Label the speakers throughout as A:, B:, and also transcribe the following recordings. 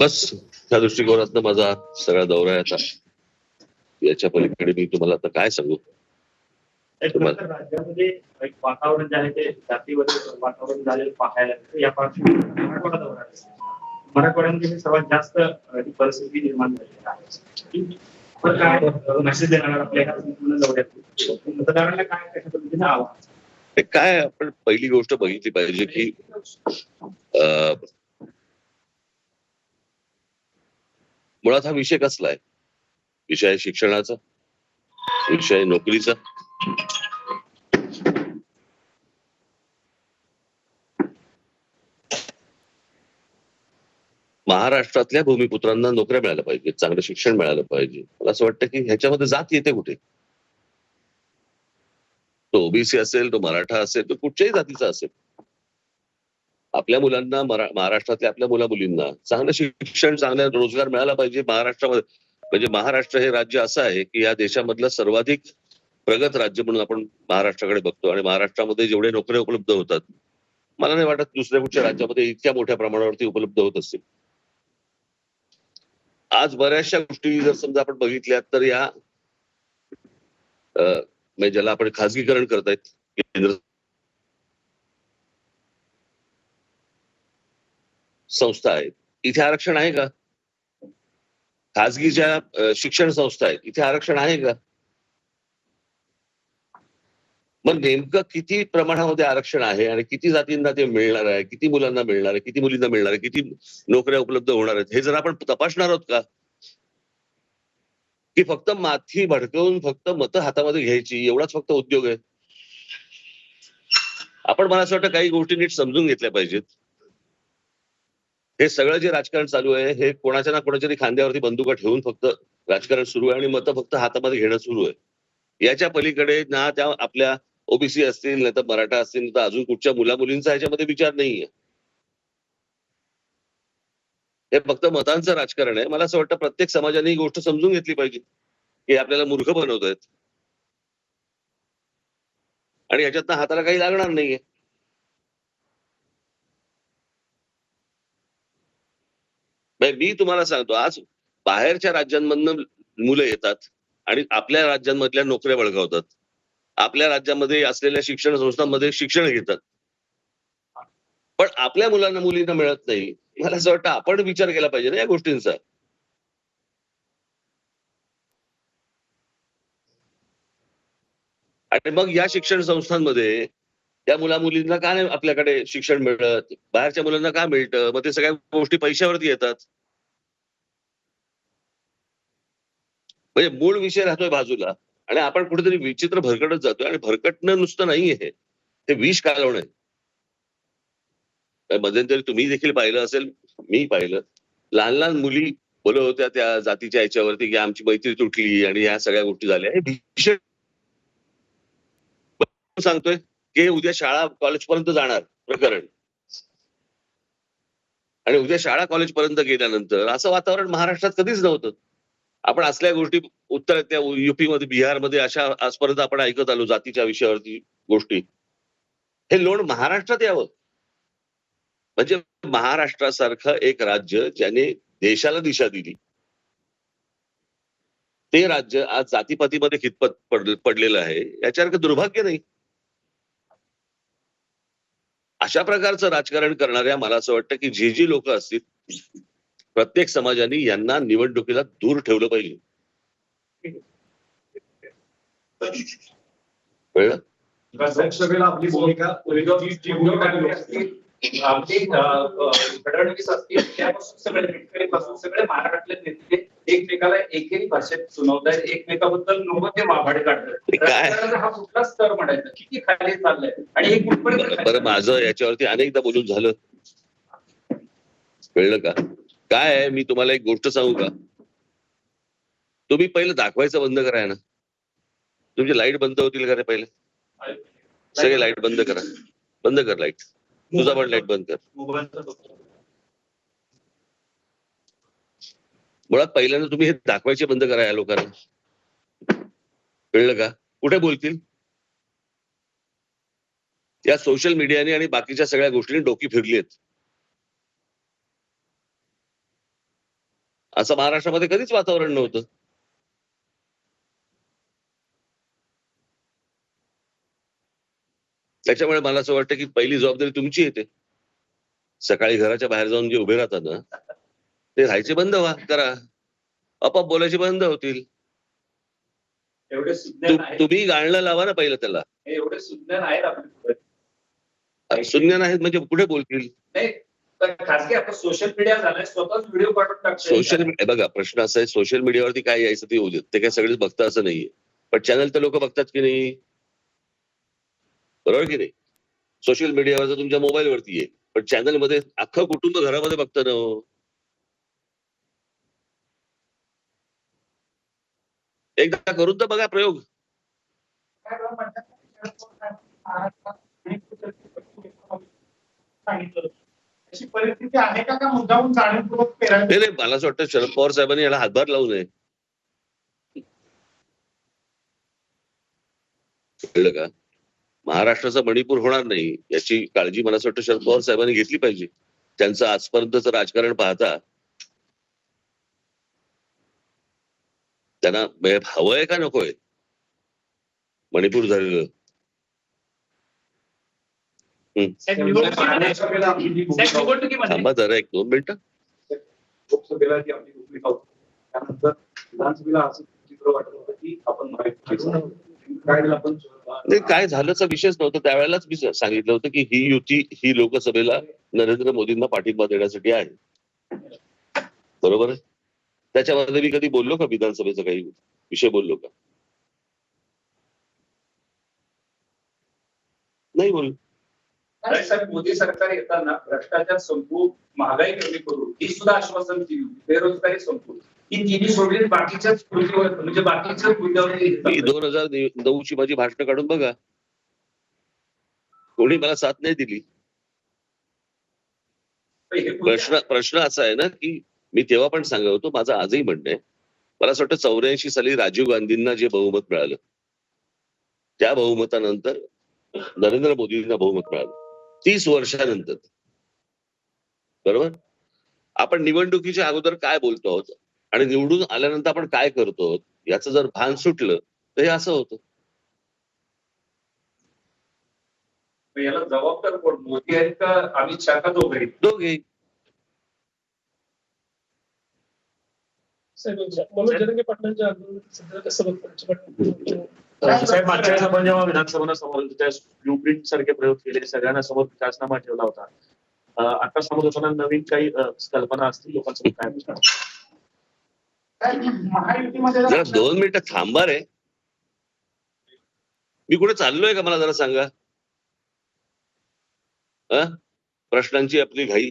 A: बस त्या दृष्टिकोनातनं माझा सगळा दौरा आता. याच्या पलीकडे मी तुम्हाला आता काय सांगू?
B: राज्यामध्ये वातावरण जे आहे ते जातीवर वातावरण झालेलं पाहायला मिळतं. या पार्श्वभूमीवर मराठवाडा दौरा आहे. मराठवाड्यामध्ये सर्वात जास्त ही परिस्थिती निर्माण झालेली आहे. पण काय मेसेज देणार आपल्या ह्या संपूर्ण दौऱ्यात? मतदारांना काय कशा पद्धतीने आव्हान?
A: काय आपण पहिली गोष्ट बघितली पाहिजे की मुळात हा विषय कसला आहे? विषय आहे शिक्षणाचा? विषय आहे नोकरीचा? महाराष्ट्रातल्या भूमिपुत्रांना नोकऱ्या मिळाल्या पाहिजे चांगलं शिक्षण मिळालं पाहिजे. मला असं वाटतं की ह्याच्यामध्ये जात येते कुठे? तो ओबीसी असेल तो मराठा असेल तो कुठच्याही जातीचा असेल. आपल्या मुलांना महाराष्ट्रातल्या आपल्या मुला मुलींना चांगलं शिक्षण चांगला रोजगार मिळाला पाहिजे महाराष्ट्रामध्ये. म्हणजे महाराष्ट्र हे राज्य असं आहे की या देशामधलं सर्वाधिक प्रगत राज्य म्हणून आपण महाराष्ट्राकडे बघतो आणि महाराष्ट्रामध्ये जेवढे नोकऱ्या उपलब्ध होतात मला नाही वाटत दुसऱ्या कुठच्या राज्यामध्ये इतक्या मोठ्या प्रमाणावरती उपलब्ध होत असतील. आज बऱ्याचशा गोष्टी जर समजा आपण बघितल्या तर या म्हणजे ज्याला आपण खाजगीकरण करतायत केंद्र संस्था आहेत. इथे आरक्षण आहे का? खाजगी ज्या शिक्षण संस्था आहेत इथे आरक्षण आहे का? मग नेमकं किती प्रमाणामध्ये आरक्षण आहे आणि किती जातींना ते मिळणार आहे किती मुलांना मिळणार आहे किती मुलींना मिळणार आहे किती नोकऱ्या उपलब्ध होणार आहेत हे जर आपण तपासणार आहोत का? की फक्त माथी भडकवून फक्त मतं हातामध्ये घ्यायची एवढाच फक्त उद्योग आहे? आपण मला असं वाटतं काही गोष्टी नीट समजून घेतल्या पाहिजेत. हे सगळं जे राजकारण चालू आहे हे कोणाच्या ना कोणाच्या तरी खांद्यावरती बंदुका ठेवून फक्त राजकारण सुरू आहे आणि मतं फक्त हातामध्ये घेणं सुरू आहे. याच्या पलीकडे ना त्या आपल्या ओबीसी असतील नाही तर मराठा असतील नाही तर अजून कुठच्या मुला मुलींचा ह्याच्यामध्ये विचार नाहीये. हे फक्त मतांचं राजकारण आहे. मला असं वाटतं प्रत्येक समाजाने ही गोष्ट समजून घेतली पाहिजे की आपल्याला मूर्ख बनवत आहेत आणि ह्याच्यातनं हाताला काही लागणार नाहीये. मी तुम्हाला सांगतो आज बाहेरच्या राज्यांमधनं मुलं येतात आणि आपल्या राज्यांमधल्या नोकऱ्या बळगावतात आपल्या राज्यामध्ये असलेल्या शिक्षण संस्थांमध्ये शिक्षण घेतात. पण आपल्या मुलांना मुलींना मिळत नाही. मला असं वाटतं आपण विचार केला पाहिजे ना या गोष्टींचा. आणि मग या शिक्षण संस्थांमध्ये त्या मुला मुलींना का नाही आपल्याकडे शिक्षण मिळत? बाहेरच्या मुलांना का मिळतं? मग ते सगळ्या गोष्टी पैशावरती येतात. म्हणजे मूळ विषय राहतोय बाजूला. आणि आपण कुठेतरी विचित्र भरकटत जातोय आणि भरकटणं नुसतं नाहीये हे. ते विष कालवणं मध्यंतरी तुम्ही देखील पाहिलं असेल मी पाहिलं. लहान लहान मुली बोलत होत्या त्या जातीच्या याच्यावरती की आमची मैत्री तुटली आणि या सगळ्या गोष्टी झाल्या. हे भीषण सांगतोय की उद्या शाळा कॉलेज पर्यंत जाणार प्रकरण. आणि उद्या शाळा कॉलेज पर्यंत गेल्यानंतर असं वातावरण महाराष्ट्रात कधीच नव्हतं. आपण असल्या गोष्टी उत्तर त्या युपी मध्ये बिहारमध्ये अशा आजपर्यंत आपण ऐकत आलो जातीच्या विषयावरती गोष्टी. हे लोण महाराष्ट्रात यावं. म्हणजे महाराष्ट्रासारखं एक राज्य ज्याने देशाला दिशा दिली. ते राज्य आज जातीपातीमध्ये खितपत पड- पडलेलं आहे. याच्यासारखं दुर्भाग्य नाही. अशा प्रकारचं राजकारण करणाऱ्या मला असं वाटतं की जी जी लोक असतील प्रत्येक समाजाने यांना निवडणुकीला दूर ठेवलं पाहिजे. कळलं?
C: लोकसभेला आपली भूमिका
B: फडणवीस असतील त्यापासून सगळे सगळे महाराष्ट्रातले नेते एकमेकाला भाषेत सुनावतायत एकमेकाबद्दल माभाडे
A: ते
B: काढतात.
A: काय?
B: राजकारणाचा हा कुठला स्तर म्हणायचा? किती खाली चाललाय? आणि हे कुठपर्यंत
A: बरं माझं याच्यावरती अनेकदा बोलून झालं. कळलं का? काय आहे? मी तुम्हाला एक गोष्ट सांगू का? तुम्ही पहिलं दाखवायचं बंद करा ना. तुमची लाइट बंद होतील का रे पहिले? सगळे लाइट बंद करा. बंद कर लाइट. तुझा पण लाइट बंद कर. मुळात पहिल्यांदा तुम्ही हे दाखवायचे बंद करा या लोकांना. कळलं का? कुठे बोलतील? या सोशल मीडियाने आणि बाकीच्या सगळ्या गोष्टींनी डोकी फिरली आहेत असं महाराष्ट्रामध्ये कधीच वातावरण नव्हतं. त्याच्यामुळे मला असं वाटतं की पहिली जबाबदारी तुमची येते. सकाळी घराच्या बाहेर जाऊन जे उभे राहतात ना ते राहायचे बंद व्हा करा आपाप बोलायचे बंद होतील. तुम्ही गाणं लावा ना पहिलं त्याला.
C: एवढे सुज्ञान आहेत
A: म्हणजे कुठे बोलतील?
C: खासगी आता सोशल मीडिया झालाय स्वतःच व्हिडिओ पाठवून टाकतो
A: सोशल बघा प्रश्न असा आहे सोशल मीडियावरती काय यायचं ते येऊ देत. ते काय सगळेच बघतात असं नाहीये. पण चॅनल तर लोक बघतात की नाही? बरोबर की नाही? सोशल मीडियावर तुमच्या मोबाईलवरती आहे. पण चॅनलमध्ये अख्खं कुटुंब घरामध्ये बघतं ना हो. एकदा करून तर बघा प्रयोग.
D: सांगितलं अशी परिस्थिती आहे का? का मुद्दाहून जाणीवपूर्वक पेरायला
A: नाही मला असं वाटतं शरद पवार साहेबांनी याला हातभार लावू नये. कळलं का? महाराष्ट्राचा मणिपूर होणार नाही याची काळजी मला असं वाटतं शरद पवार साहेबांनी घेतली पाहिजे. त्यांचं आजपर्यंतचं राजकारण पाहता त्यांना हवंय का नकोय? मणिपूर झालेलं
B: साहेब, निवडणुकीमध्ये-
C: महाराष्ट्राला आपली जी भूमिका
B: साहेब,
C: होती,
B: निवडणुकीमध्ये
A: थांबा जरा एक दोन मिनिटं.
C: लोकसभेला जी आपली भूमिका होती त्यानंतर विधानसभेला असं चित्र वाटत होतं की आपण महायुतीचं काय
A: झाल्याचा विषयच नव्हता. त्यावेळेलाच मी सांगितलं होतं की ही युती ही लोकसभेला नरेंद्र मोदींना पाठिंबा देण्यासाठी आहे. बरोबर आहे? त्याच्यामध्ये मी कधी बोललो का विधानसभेचा काही विषय बोललो का? नाही बोल
C: नाही साहेब मोदी सरकार येताना भ्रष्टाचार संपू महागाई कमी करू ही सुद्धा आश्वासन दिली. बेरोजगारी संपू. ही तिन्ही सोडली बाकीच्याच कृतीवर म्हणजे बाकीच्याच मुद्द्यावर
A: दोन हजार नऊ ची माझी भाषणं काढून बघा. कोणी मला साथ नाही दिली. प्रश्न प्रश्न असा आहे ना की मी तेव्हा पण सांगत होतो माझं आजही म्हणणं आहे. मला असं वाटतं चौऱ्याऐंशी साली राजीव गांधींना जे बहुमत मिळालं त्या बहुमतानंतर नरेंद्र मोदींना बहुमत मिळालं. तीस वर्षानंतर. बरोबर? आपण निवडणुकीच्या अगोदर काय बोलतो आहोत? आणि निवडून आल्यानंतर आपण काय करतो आहोत? याचं जर भान सुटलं तर हे असं होतं.
C: याला जबाबदार कोण? मोदी आहेत का अमित शहा दोघे?
A: दोघे.
D: मनोज जरंगे पाटलांच्या आंदोलन सध्या कसं बघतो?
B: साहेब मागच्या वेळेस आपण जेव्हा विधानसभेला समोर त्या ब्लूप्रिंट सारखे प्रयोग केले सगळ्यांना समोर विकासनामा ठेवला होता. अं, आता समोर होताना नवीन काही कल्पना असतील लोकांसमोर काय
A: जरा दोन मिनिटं थांबा रे. मी कुठे चाललोय का मला जरा सांगा? अं? प्रश्नांची आपली घाई.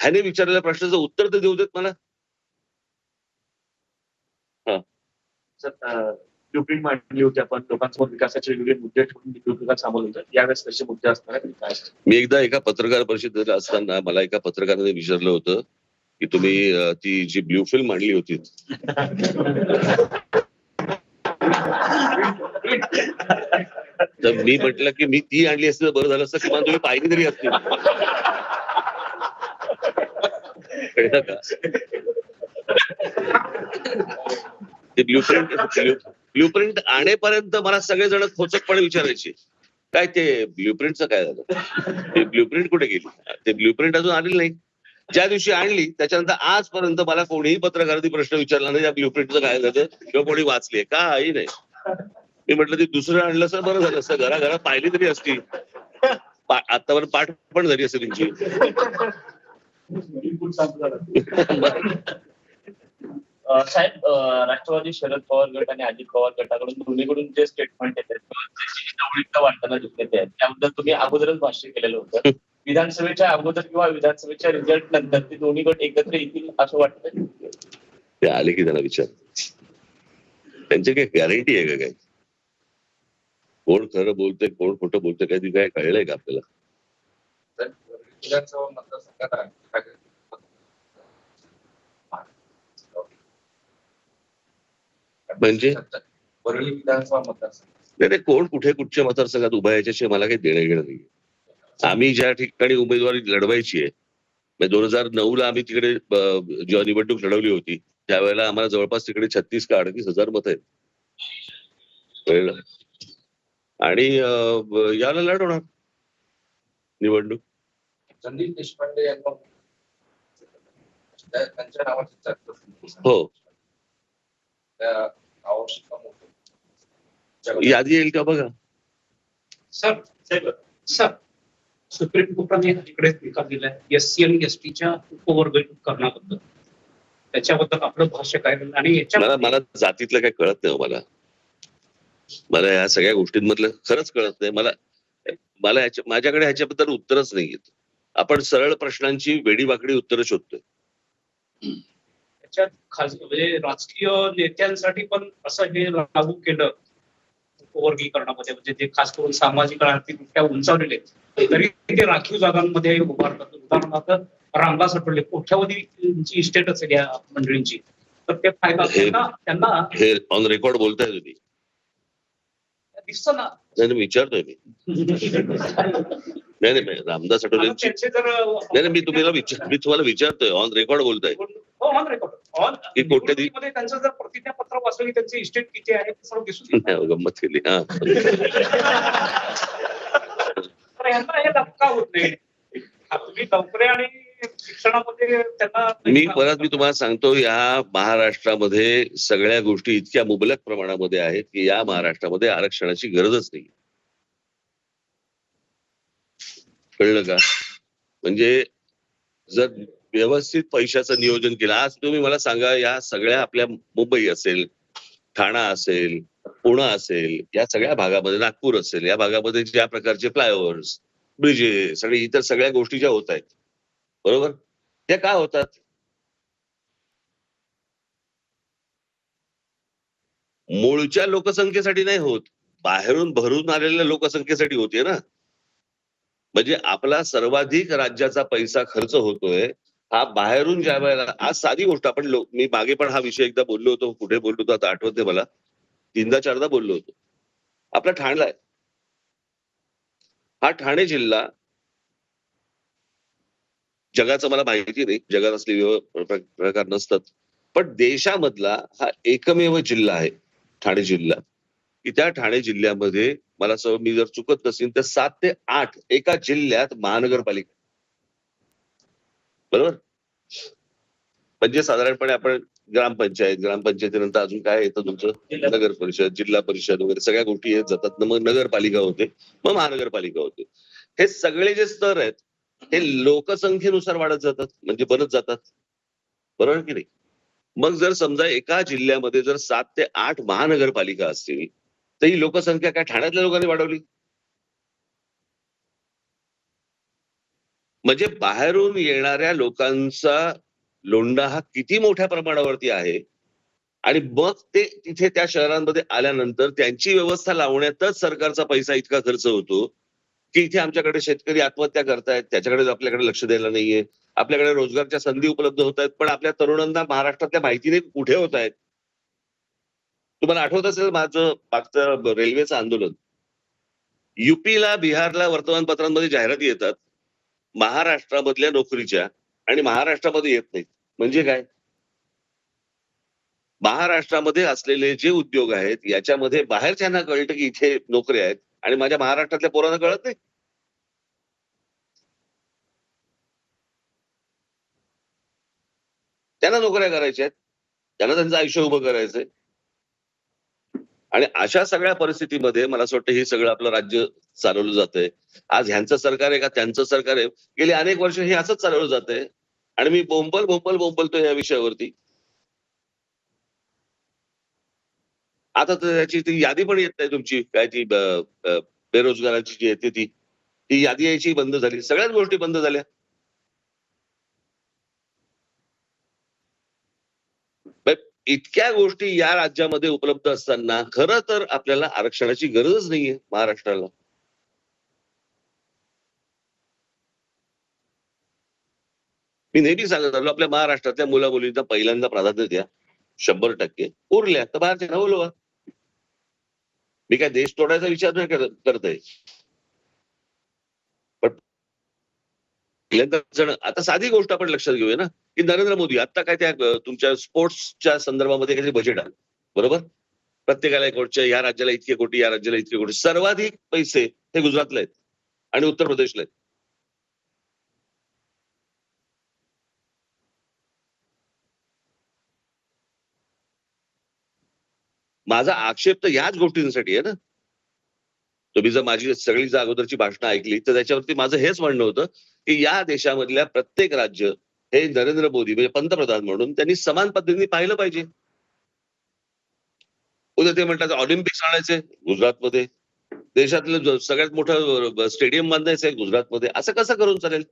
A: ह्याने विचारलेल्या प्रश्नाचं उत्तर तर देऊ देत मला.
B: ब्लूप्रिंट मांडली होती आपण. लोकांसमोर विकासाचे वेगवेगळे मुद्दे ठेवून निवडणुका सामोरं होतात यावेळेस कसे मुद्दे असणार काय
A: मी एकदा एका पत्रकार परिषदेत असताना मला एका पत्रकाराने विचारलं होतं की तुम्ही ती जी ब्ल्यू फिल्म मांडली होती. तर मी म्हटलं की मी ती आणली असते तर बरं झालं असतं किंवा तुम्ही पाहिली तरी असते. कळलं का? ते ब्ल्यूप्रिंट ब्ल्यूप्रिंट आणेपर्यंत मला सगळेजण खोचकपणे विचारायचे. काय ते ब्ल्यूप्रिंटचं काय झालं? ते ब्ल्यूप्रिंट कुठे गेली? ते ब्ल्यूप्रिंट अजून आलेली नाही. ज्या दिवशी आणली त्याच्यानंतर आजपर्यंत मला कोणीही पत्रकारांनी प्रश्न विचारला नाही या ब्ल्यूप्रिंटचं काय झालं? किंवा कोणी वाचले काही नाही. मी म्हटलं ते दुसरं आणलं असं बरं झालं. असतं घराघरात पाहिली तरी असती आतावर पाठ पण झाली असते तुमची
B: नवीन पूल चालू झालं. अं, साहेब राष्ट्रवादी शरद पवार गट आणि अजित पवार गटाकडून दोन्हीकडून जे स्टेटमेंट येतात दिसते आहेत त्याबद्दल तुम्ही अगोदरच भाष्य केलेलं होतं. विधानसभेच्या अगोदर किंवा विधानसभेच्या रिझल्ट नंतर ते दोन्ही गट एकत्र येतील असं वाटतं
A: ते आले की त्यांना विचार. त्यांची काही गॅरंटी आहे का काय? कोण खरं बोलतंय कोण खोटं बोलतंय काय ती काय कळलंय का आपल्याला?
C: विधानसभा मतदारसंघात
A: म्हणजे?
C: वरळी विधानसभा मतदारसंघ.
A: नाही कोण कुठे कुठच्या मतदारसंघात उभा याच्याशी मला काही देणं घेणं नाही आम्ही ज्या ठिकाणी उमेदवारी लढवायची आहे दोन हजार नऊ ला आम्ही तिकडे जेव्हा निवडणूक लढवली होती त्यावेळेला आम्हाला जवळपास तिकडे छत्तीस का अडतीस हजार मत आहेत. आणि याला लढवणार. निवडणूक.
C: संदीप देशपांडे यांना त्या- त्यांच्या नावाची.
A: हो. यादी येईल का बघा?
D: सर
B: साहेब
D: सर सुप्रीम कोर्टाने इकडेच निकाल दिलाय. एस सी आणि एस टीच्या उपवर्गीकरणाबद्दल त्याच्याबद्दल आपलं भाष्य काय आणि
A: मला
D: याच्या
A: मला जातीतलं काही कळत नाही हो मला. मला या सगळ्या गोष्टींमधलं खरंच कळत नाही. मला मला ह्याच्या माझ्याकडे ह्याच्याबद्दल उत्तरच नाही येत आपण सरळ प्रश्नांची वेडीवाकडी उत्तरं शोधतोय.
D: त्याच्यात खास म्हणजे राजकीय नेत्यांसाठी पण असं हे लागू केलं उपवर्गीकरणामध्ये म्हणजे जे खास करून सामाजिक आर्थिकदृष्ट्या उंचावलेले तरी ते राखीव जागांमध्ये उभारतात. उदाहरणार्थ रामदास आठवले कोट्यावधीची इस्टेट असेल या मंडळींची. तर ते फायदा त्यांना
A: ऑन रेकॉर्ड बोलताय तुम्ही.
D: दिसतं ना.
A: विचारतोय मी. नाही नाही रामदास आठवलेंची
D: जर
A: नाही नाही मी तुम्हाला विचार मी तुम्हाला विचारतोय ऑन रेकॉर्ड बोलताय.
D: हो
A: की कोट्याधी-
D: त्यांचं जर प्रतिज्ञापत्र वाचलं की त्यांची इस्टेट किती आहे ते सर्व दिसून येतं.
A: नाही, हो, गंमत केली हा.
D: तर यांना हे धक्का होत नाही. तुम्ही नोकरी आणि शिक्षणामध्ये त्यांना
A: मी परत मी तुम्हाला सांगतो या महाराष्ट्रामध्ये सगळ्या गोष्टी इतक्या मुबलक प्रमाणामध्ये आहेत की या महाराष्ट्रामध्ये आरक्षणाची गरजच नाही. कळलं का? म्हणजे जर व्यवस्थित पैशाचं नियोजन केलं आज तुम्ही मला सांगा या सगळ्या आपल्या मुंबई असेल ठाणा असेल पुणा असेल या सगळ्या भागामध्ये नागपूर असेल या भागामध्ये ज्या प्रकारचे फ्लायओव्हर्स ब्रिजेस आणि इतर सगळ्या गोष्टी ज्या होत आहेत बरोबर? त्या का होतात? मूळच्या लोकसंख्येसाठी नाही होत. बाहेरून भरून आलेल्या लोकसंख्येसाठी होते ना. म्हणजे आपला सर्वाधिक राज्याचा पैसा खर्च होतोय हा बाहेरून ज्या वेळेला आज साधी गोष्ट आपण मी मागे पण हा विषय एकदा बोललो होतो कुठे बोललो होतो आता आठवते मला. तीनदा चारदा बोललो होतो. आपला ठाणला आहे. हा ठाणे जिल्हा जगाचं मला माहिती नाही जगात असले प्रकार नसतात. पण देशामधला हा एकमेव जिल्हा आहे ठाणे जिल्हा. की त्या ठाणे जिल्ह्यामध्ये मला असं मी जर चुकत नसेल तर सात ते आठ एका जिल्ह्यात महानगरपालिका. बरोबर? म्हणजे साधारणपणे आपण ग्रामपंचायत ग्रामपंचायतीनंतर अजून काय येतं तुमचं? नगर परिषद जिल्हा परिषद वगैरे सगळ्या गोष्टी येत जातात. मग नगरपालिका होते मग महानगरपालिका होते. हे सगळे जे स्तर आहेत हे लोकसंख्येनुसार वाढत जातात म्हणजे बनत जातात. बरोबर की नाही? मग जर समजा एका जिल्ह्यामध्ये जर सात ते आठ महानगरपालिका असतील तर ही लोकसंख्या काय ठाण्यातल्या लोकांनी वाढवली? म्हणजे बाहेरून येणाऱ्या लोकांचा लोंढा हा किती मोठ्या प्रमाणावरती आहे? आणि मग ते तिथे त्या शहरांमध्ये आल्यानंतर त्यांची व्यवस्था लावण्यातच सरकारचा पैसा इतका खर्च होतो की इथे आमच्याकडे शेतकरी आत्महत्या करतायत त्याच्याकडे आपल्याकडे लक्ष द्यायला नाहीये आपल्याकडे रोजगारच्या संधी उपलब्ध होत आहेत पण आपल्या तरुणांना महाराष्ट्रातल्या माहितीने कुठे होत आहेत तुम्हाला आठवत असेल माझं मागचं रेल्वेचं आंदोलन? युपीला बिहारला वर्तमानपत्रांमध्ये जाहिराती येतात. महाराष्ट्रामधल्या नोकरीच्या आणि महाराष्ट्रामध्ये येत नाहीत. म्हणजे काय? महाराष्ट्रामध्ये असलेले जे उद्योग आहेत याच्यामध्ये बाहेरच्यांना कळतं की इथे नोकऱ्या आहेत आणि माझ्या महाराष्ट्रातल्या पोरांना कळत नाही. त्यांना नोकऱ्या करायच्या आहेत. त्यांना त्यांचं आयुष्य उभं करायचंय. आणि अशा सगळ्या परिस्थितीमध्ये मला असं वाटतं हे सगळं आपलं राज्य चालवलं जातंय. आज ह्यांचं सरकार आहे का त्यांचं सरकार आहे? गेली अनेक वर्ष हे असंच चालवलं जातंय. आणि मी बोंबल बोंबल बोंबलतो या विषयावरती. आता तर त्याची ती यादी पण येत नाही तुमची. काय ती बेरोजगाराची जी येते ती ती यादी यायची बंद झाली. सगळ्याच गोष्टी बंद झाल्या. इतक्या गोष्टी या राज्यामध्ये उपलब्ध असताना खरं तर आपल्याला आरक्षणाची गरजच नाहीये महाराष्ट्राला. मी नेहमी सांगत आलो आपल्या महाराष्ट्रातल्या मुला मुलींना पहिल्यांदा प्राधान्य द्या. शंभर टक्के. उरल्या तर बाहेरच्या बोलवा मी काय देश तोडायचा विचार नाही करत आहे पण आता साधी गोष्ट आपण लक्षात घेऊया ना. की नरेंद्र मोदी आता काय त्या तुमच्या स्पोर्ट्सच्या संदर्भामध्ये काहीतरी बजेट आलं. बरोबर? प्रत्येकाला एक कोटी या राज्याला इतके कोटी या राज्याला इतके कोटी. सर्वाधिक पैसे हे गुजरातला आहेत आणि उत्तर प्रदेशला आहेत. माझा आक्षेप तर याच गोष्टींसाठी आहे ना. तुम्ही जर माझी सगळी जर अगोदरची भाषणं ऐकली तर त्याच्यावरती माझं हेच म्हणणं होतं की या देशामधल्या प्रत्येक राज्य हे नरेंद्र मोदी म्हणजे पंतप्रधान म्हणून त्यांनी समान पद्धतीने पाहिलं पाहिजे. उद्या ते म्हणतात ऑलिम्पिक्स आणायचे गुजरातमध्ये. देशातलं सगळ्यात मोठं स्टेडियम बांधायचं आहे गुजरातमध्ये. असं कसं करून चालेल?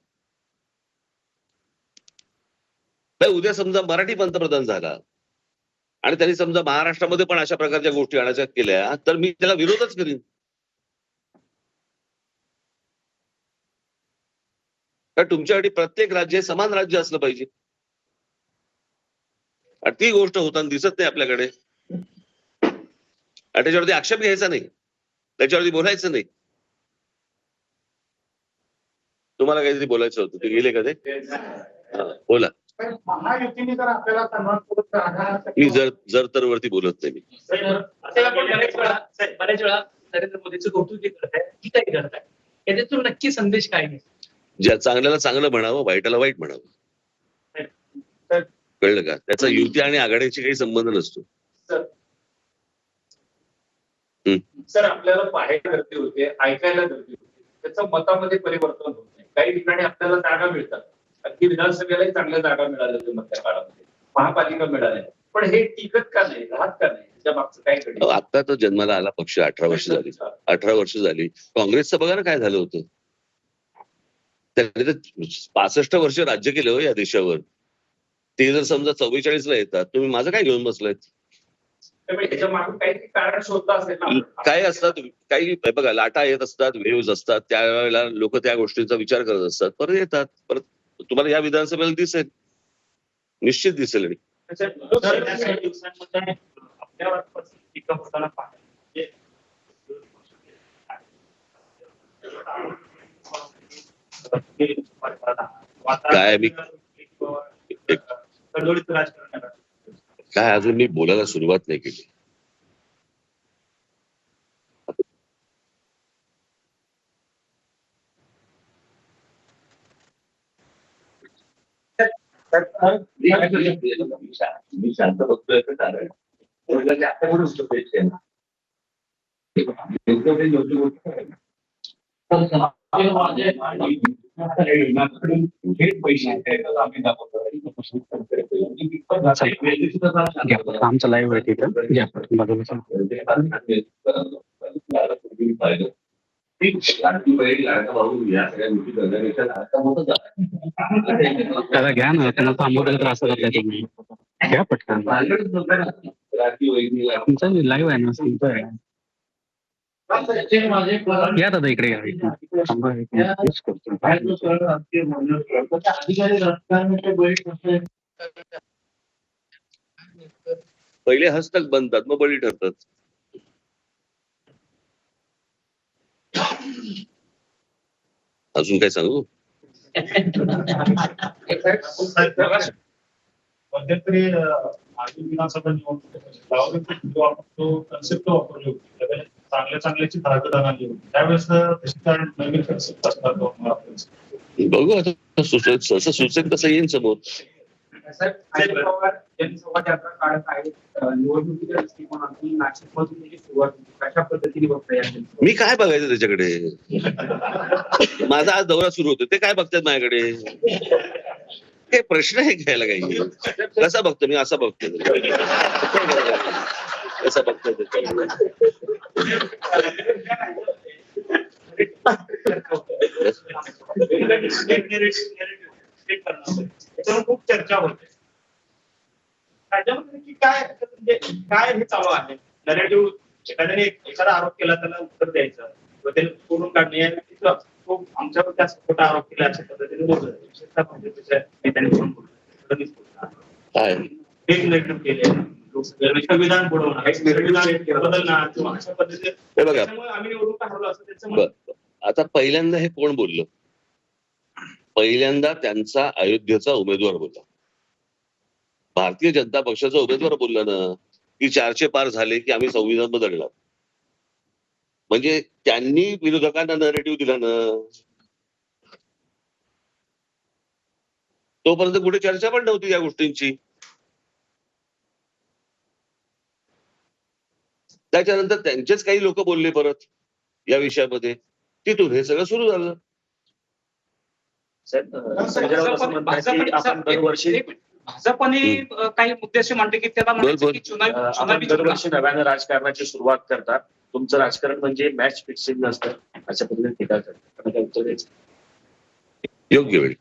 A: उद्या समजा मराठी पंतप्रधान झाला आणि त्यांनी समजा महाराष्ट्रामध्ये पण अशा प्रकारच्या गोष्टी आणायच्या केल्या तर मी त्याला विरोधच करीन. कारण तुमच्यासाठी प्रत्येक राज्य हे समान राज्य असलं पाहिजे. आणि ती गोष्ट होताना दिसत नाही आपल्याकडे. आणि त्याच्यावरती आक्षेप घ्यायचा नाही. त्याच्यावरती बोलायचं नाही. तुम्हाला काहीतरी बोलायचं होतं. ते गेले का ते? बोला.
E: महायुतीने जर आपल्याला
A: मी जर जर तर वरती बोलत नाही मी.
F: वेळा नरेंद्र मोदीचं कौतुक करत आहे याच्यातून नक्की संदेश काय घ्यायचा
A: ज्या चांगल्याला चांगलं म्हणावं वाईटाला वाईट म्हणावं. कळलं का? त्याचा युती आणि आघाडीशी काही संबंध नसतो.
C: सर आपल्याला पाहायला गर्दी होते ऐकायला गर्दी होते. त्याचं मतामध्ये परिवर्तन होत नाही. काही ठिकाणी आपल्याला जागा मिळतात. अगदी विधानसभेलाही चांगल्या जागा मिळाल्या होत्या मधल्या काळामध्ये. महापालिका मिळाल्या. पण हे टिकत का नाही? राहत का नाही?
A: आता तर जन्माला आला पक्ष अठरा वर्ष झाली. अठरा वर्ष झाली. काँग्रेसचं बघा ना काय झालं होतं. त्यांनी तर पासष्ट वर्ष राज्य केलं हो या देशावर. ते जर समजा चव्वेचाळीस ला येतात तुम्ही माझं काय घेऊन बसलायत?
C: ना.
A: काय असतात काही बघा लाटा येत असतात वेव्स असतात त्यावेळेला लोक त्या गोष्टींचा विचार करत असतात परत येतात परत तुम्हाला या विधानसभेला दिसेल. निश्चित दिसेल. आणि
B: सर, सर, या काही दिवसांमध्ये आपल्यावर परिस्थिती टीका होताना पाहिजे
A: काय मी-. काय अजून मी बोलायला सुरुवात नाही केली
G: मी शांत बघतोय कारण. योग्य माझ्याकडून थेट पैसे आहेत, आम्ही दाखवतो.
H: आमचं लाईव्ह आहे तिथं घ्या बाजूला
G: गोष्टी
H: त्याला घ्या ना त्यांना थांबवलेला त्रास करताय तुम्ही घ्या पटकन
G: भानगडच
H: तुमचं लाईव्ह आहे ना तुमचं आहे या दादा इकडे
A: पहिले हस्तक बनतात मग बळी ठरतात. अजून काय सांगू?
B: मध्यंतरी मागील विधानसभा आपण तो कन्सेप्ट वापरली होती चांगल्या चांगल्याची धारगदान आली होती त्यावेळेस तशी काय नवीन कन्सेप्ट असणार तो वाटतं.
A: बघू आता सुचेल जसं सुचेल तसं येईन समोर? मी काय बघायचं त्याच्याकडे? माझा आज दौरा सुरू होतो. ते काय बघतात माझ्याकडे? हे प्रश्न आहे घ्यायला काही. कसा बघतो मी? असा बघतो. कसा बघतो त्याच्याकडे
B: त्याच्यावर खूप चर्चा होते राज्यामध्ये काय म्हणजे काय हे चालू आहे नरेटिव्ह एखाद्याने एखादा आरोप केला त्याला उत्तर द्यायचं सोडून काढणे आमच्यावर जास्त खोटा आरोप केला अशा पद्धतीने बोलत विशेषतः भाजपच्या नेत्यांनी पण बोललं. फडणवीस बोलला.
A: काय
B: फेक नेरेटिव्ह केले लोकसभेला संविधान बुडवणार संविधान बदलणार किंवा अशा पद्धतीने
A: बघा.
B: त्याच्यामुळे आम्ही निवडणूक हरलो असं त्याचं म्हणणं
A: बर. आता पहिल्यांदा हे कोण बोललं? पहिल्यांदा त्यांचा अयोध्येचा उमेदवार बोलला भारतीय जनता पक्षाचा उमेदवार बोलला ना की चारशे पार झाले की आम्ही संविधान बदलणार. म्हणजे त्यांनी विरोधकांना नरेटिव्ह दिला ना तोपर्यंत कुठे चर्चा पण नव्हती या गोष्टींची. त्याच्यानंतर त्यांचेच काही लोक बोलले परत या विषयामध्ये. तिथून हे सगळं सुरू झालं.
D: भाजपने काही मुद्दे असे मांडले की त्याला
B: राजकारणाची सुरुवात करतात. तुमचं राजकारण म्हणजे मॅच फिक्सिंग नसतं. अशा पद्धतीने टीका करतात. उत्तर द्यायचं.
A: योग्य वेळ.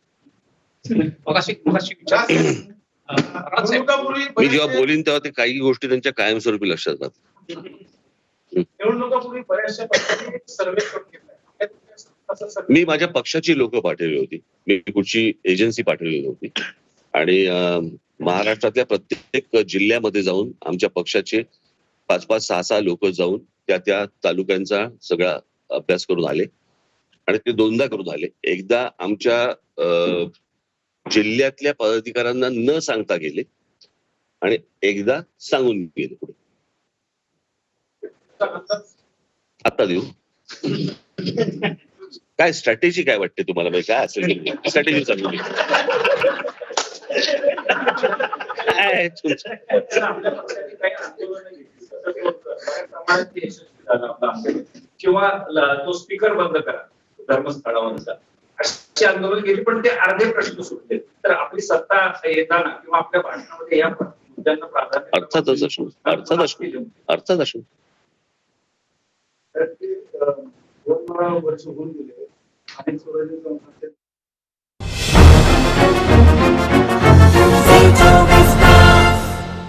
A: मी जेव्हा बोलीन तेव्हा ते काही गोष्टी त्यांच्या कायमस्वरूपी लक्षात राहतात.
E: निवडणुकापूर्वी बऱ्याचशा सर्वे करून
A: मी माझ्या पक्षाची लोक पाठवली होती. मी कुठची एजन्सी पाठवली नव्हती. आणि महाराष्ट्रातल्या प्रत्येक जिल्ह्यामध्ये जाऊन आमच्या पक्षाचे पाच पाच सहा सहा लोक जाऊन त्या त्या तालुक्यांचा सगळा अभ्यास करून आले. आणि ते दोनदा करून आले. एकदा आमच्या जिल्ह्यातल्या पदाधिकाऱ्यांना न सांगता गेले. आणि एकदा सांगून गेले पुढे. आता देऊ. काय स्ट्रॅटेजी काय वाटते तुम्हाला? म्हणजे काय असेल स्ट्रॅटेजी. काय
C: आंदोलन. किंवा तो स्पीकर बंद करा. धर्मस्थळावरचा. अशी आंदोलन केली पण ते अर्धे प्रश्न सुटले. तर आपली सत्ता येताना किंवा आपल्या भाषणामध्ये या मुद्द्यांना प्राधान्य
A: अर्थातच असणार अर्थात असणार अर्थात असणार
E: तर ते, अं, दोन वर्ष होऊन गेले. अनेक स्वराज्य संस्थांचे